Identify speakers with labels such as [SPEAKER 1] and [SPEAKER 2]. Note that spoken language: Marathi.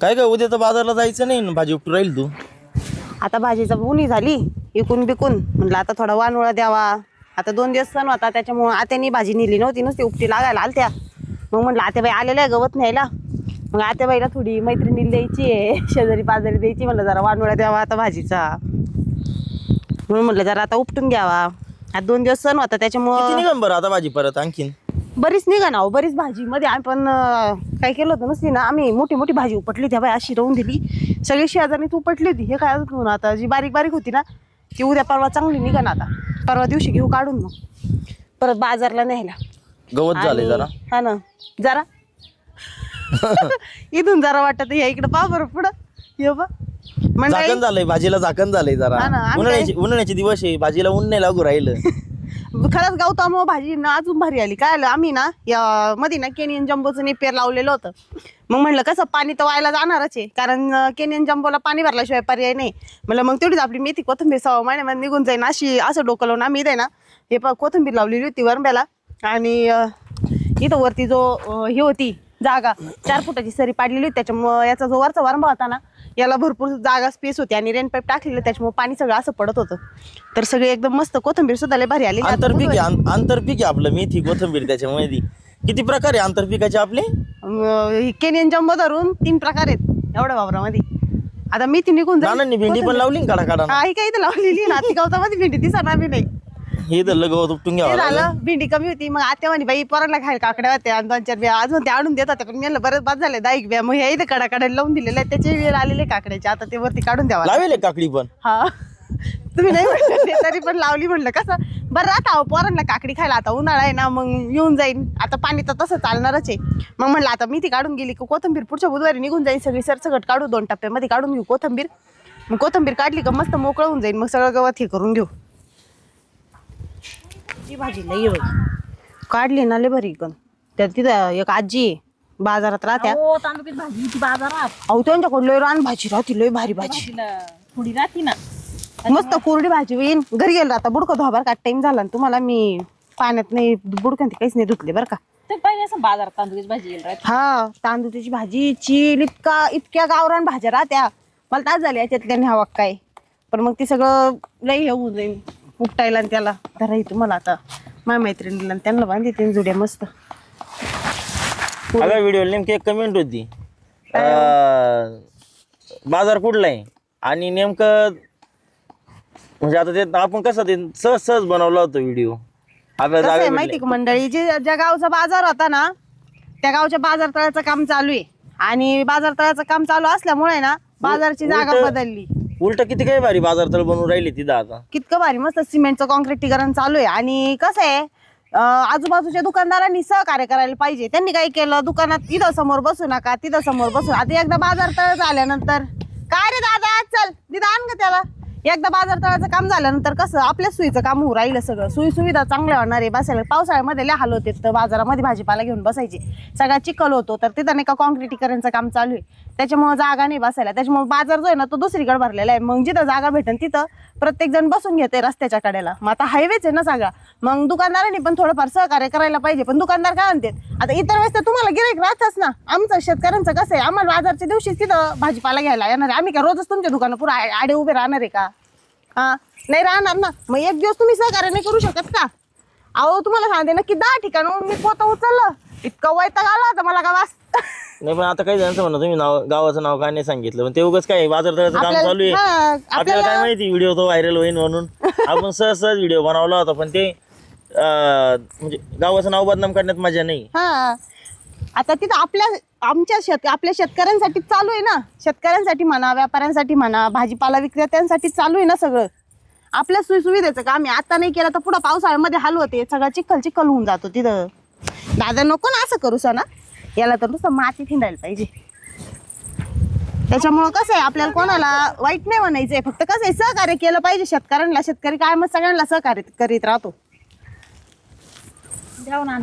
[SPEAKER 1] काय काय उद्या तर बाजारला जायचं नाही ना भाजी उपटू राहील तू?
[SPEAKER 2] आता भाजीचा उन्ही झाली इकून बिकून. म्हणलं आता थोडा वानोळा द्यावा. आता दोन दिवस सण होता त्याच्यामुळं आत्यानी भाजी नेली नव्हती नुसती उपटी लागायला आलत्या. मग म्हणलं आत्याबाई आलेल्या आहे गवत न्यायला. मग आत्याबाईला थोडी मैत्रिणी द्यायची आहे शेजारी पाजारी द्यायची म्हणलं जरा वानोळा द्यावा आता भाजीचा. म्हणून म्हणलं जरा आता उपटून घ्यावा. आता दोन दिवस सण होता
[SPEAKER 1] किती
[SPEAKER 2] त्याच्यामुळं
[SPEAKER 1] निघन बरं आता भाजी परत आणखीन?
[SPEAKER 2] बरीच निघा ना हो, बरीच भाजी. मध्ये आम्ही पण अं, काय केलं होतं नुसती ना आम्ही मोठी मोठी भाजी उपटली त्या बाई अशी राहून दिली. सगळी शेजारी तू उपटली होती. हे काय अजून आता जी बारीक बारीक होती ना ती उद्या परवा चांगली निघा ना आता. परवा दिवशी घेऊ काढून मग. परत बाजारला न्यायला.
[SPEAKER 1] गवत झाले
[SPEAKER 2] आणि-
[SPEAKER 1] जरा.
[SPEAKER 2] हा ना जरा. इथून जरा वाटत या इकडे पा बरं पुढं. ये बा मंडळी
[SPEAKER 1] झाकण झालंय भाजीला झाकण झालंय जरा.
[SPEAKER 2] हा ना, आम्ही
[SPEAKER 1] उन्हाळ्याचे उन्हाळ्याचे दिवस आहे भाजीला ऊन नाही लागू राहिलं.
[SPEAKER 2] खरंच गौतम भाजी ना अजून भारी आली. काय आलं? आम्ही ना या मध्ये ना केनियन जम्बोचं नेपेर लावलेलं होतं. मग म्हणलं कसं पाणी तर व्हायला जाणारच आहे. कारण केनियन जम्बोला पाणी भरल्याशिवाय पर्याय नाही. म्हणलं मग तेवढीच आपली मेथी कोथंबीर सहा महिन्यामध्ये निघून जाईन. अशी असं डोकं लावून आम्ही इथे ना हे प कोथिंबीर लावलेली होती वरंब्याला. आणि इथं वरती जो ही होती जागा चार फुटाची सरी पाडलेली होती. त्याच्यामुळं याचा जो वरचा वरंबा होता ना याला भरपूर जागा स्पेस होती आणि रेन पाईप टाकलेलं त्याच्यामुळे पाणी सगळं असं पडत होतं. तर सगळी एकदम मस्त कोथिंबीर सुद्धा लय भारी आली.
[SPEAKER 1] आंतरपीक आहे आं- आंतरपीक आहे आपलं मेथी कोथंबीर त्याच्यामुळे ती. किती प्रकार आहे आंतरपिकाचे आपले?
[SPEAKER 2] केनियन जम्बो धरून तीन प्रकार आहेत एवढ्या वावरामध्ये. आता मी ती निघून जाईल.
[SPEAKER 1] नानांनी भेंडी पण लावली ना काढा काढा
[SPEAKER 2] हा ही काही इथं लावलेली ना ती गवतामध्ये भेंडी दिसणार बी नाही.
[SPEAKER 1] हे तर गवत उपटून
[SPEAKER 2] ते
[SPEAKER 1] घ्यावं लागलं.
[SPEAKER 2] झालं भेंडी कमी होती. मग आत्या म्हणे बाई पोरांना खायला काकड्या होत्या. आणि दोन चार बिया अजून ते आणून देत होत्या पण मी म्हणलं बरेच बाद झाले दहा एक बिया मग हे इथं कडा कडायला लावून दिलेले. आहेत त्याचे वेळ आलेले काकड्याचे. आता ते वरती काढून द्यावा
[SPEAKER 1] लावेल आहे काकडी पण.
[SPEAKER 2] हा. तुम्ही नाही म्हणलं ते तरी पण लावली म्हणलं. कसं? बरं आता अहो, पोरांना काकडी खायला आता उन्हाळा आहे ना मग येऊन जाईन. आता पाणी तर तसं चालणारच आहे. मग म्हणलं आता मी ती काढून गेली की कोथंबीर पुढच्या बुधवारी निघून जाईन. सगळी सरसगट काढू दोन टप्प्यामध्ये काढून घेऊ कोथंबीर. मग कोथंबीर काढली का मस्त मोकळं होऊन जाईन. मग सगळं गवत हे करून घेऊ. ती भाजी लई होय. काढली ना लय बरी पण. त्या तिथं एक आजी आहे बाजारात राहत्या.
[SPEAKER 3] हो तांदूळ भाजी होती बाजारात.
[SPEAKER 2] अहो त्यांच्याकडे लय रान भाजी राहती लय भारी भाजी.
[SPEAKER 3] भाजीला थोडी राहती ना.
[SPEAKER 2] मस्त कोरडी भाजी होईन. घरी गेलो आता बुडकं धोबार का टाइम झाला आणि तुम्हाला मी पाण्यात नाही बुडकं ते काहीच नाही धुतले बरं का.
[SPEAKER 3] ते पाहिजे असं बाजारात तांदूळची भाजी येईल राहते.
[SPEAKER 2] हा तांदूळची भाजी चील इतका इतक्या गावरान भाज्या राहत्या. मला तास झाले याच्यातल्या न्यावा काय. पण मग ती सगळं लई हे होऊन जाईल उपटायला आणि त्याला धराई तुम्हाला आता. माझ्या मैत्रिणीला आणि त्यांना बांधते तीन जुड्या मस्त.
[SPEAKER 1] अगं व्हिडिओ नेमकी एक कमेंट होती. अं, बाजार कुठला आहे आणि नेमकं म्हणजे आता ते आपण कसं ते सहज सहज बनवला होता व्हिडिओ आपल्या
[SPEAKER 2] कसं आहे
[SPEAKER 1] जागा
[SPEAKER 2] माहिती का मंडळी? जे ज्या गावचा बाजार होता ना त्या गावच्या बाजार तळाचं काम चालू आहे. आणि बाजार तळाचं काम चालू असल्यामुळे ना बाजारची जागा
[SPEAKER 1] उलटं-
[SPEAKER 2] बदलली.
[SPEAKER 1] उलट किती काही भारी बाजार तर बनवून राहिली तिथं आता.
[SPEAKER 2] कितकं भारी मस्त सिमेंटचं कॉन्क्रिटीकरण चालू आहे. आणि कसं आहे अं, आजूबाजूच्या दुकानदारांनी सहकार्य करायला पाहिजे. त्यांनी काय केलं दुकानात इथं समोर बसू नका तिथं समोर बसू आता एकदा बाजार तळ झाल्यानंतर काय रे दादा चल दिदा आण ग त्याला. एकदा बाजार तळाचं काम झाल्यानंतर कसं आपल्या सुईचं काम होऊ राहिलं सगळं. सुई सुविधा चांगल्या होणार आहे. बसायला पावसाळ्यामध्ये लय हाल होते. तर बाजारामध्ये भाजीपाला घेऊन बसायची. सगळा चिखल होतो. तर तिथं नाही का कॉन्क्रिटीकरणचं काम चालू आहे. त्याच्यामुळे जागा नाही बसायला. त्याच्यामुळे बाजार जो आहे ना तो दुसरीकडे भरलेला आहे. मग जिथं जागा भेटेल तिथं प्रत्येक जण बसून घेते रस्त्याच्या कडेला. मग आता हायवेच आहे ना सगळा. मग दुकानदारांनी पण थोडंफार सहकार्य करायला पाहिजे. पण दुकानदार काय म्हणतात आता इतर वेळेस तर तुम्हाला गिरायक राहतच ना. आमचं शेतकऱ्यांचं कसं आहे? आम्हाला बाजारच्या दिवशी तिथं भाजीपाला घ्यायला येणार आहे. आम्ही काय रोजच तुमच्या दुकानं पुरा आडे उभे राहणार आहे का? हा? नाही राहणार ना. मग एक दिवस तुम्ही सहकार्य नाही करू शकत का? अहो तुम्हाला सांगते ना की दहा ठिकाणून मी पोतं उचललं. इतकं वैताग आला होता मला का वास
[SPEAKER 1] नाही पण आता काही जणांचं म्हणणं तुम्ही नाव गावाचं नाव काय नाही सांगितलं? पण ते उगाच काय बाजार तळाचं काम
[SPEAKER 2] आपल्याला-
[SPEAKER 1] चालू आहे.
[SPEAKER 2] हा,
[SPEAKER 1] आपल्याला काय
[SPEAKER 2] आपल्याला-
[SPEAKER 1] माहिती व्हिडिओ तो व्हायरल होईल म्हणून. आपण सहज सहज व्हिडिओ बनवला होता पण ते अं, म्हणजे गावाचं नाव बदनाम करण्यात मजा नाही.
[SPEAKER 2] हा. आता तिथं आपल्या आमच्या शेत आपल्या शेतकऱ्यांसाठी चालू आहे ना. शेतकऱ्यांसाठी म्हणा व्यापाऱ्यांसाठी म्हणा भाजीपाला विक्रेत्यांसाठी चालू आहे ना सगळं. आपल्या सुविधेचं काम आम्ही आता नाही केलं तर पुढं पावसाळ्यामध्ये हाल होते. सगळा चिखल चिखल होऊन जातो तिथं. दादा नको ना असं करू सणा. याला तर नुसतं माती थिंडायला पाहिजे. त्याच्यामुळं कसं आहे आपल्याला कोणाला वाईट नाही म्हणायचंय फक्त कसं आहे सहकार्य केलं पाहिजे. शेतकऱ्यांना शेतकरी काय मग सगळ्यांना सहकार्य करीत राहतो.
[SPEAKER 3] द्यावं ना.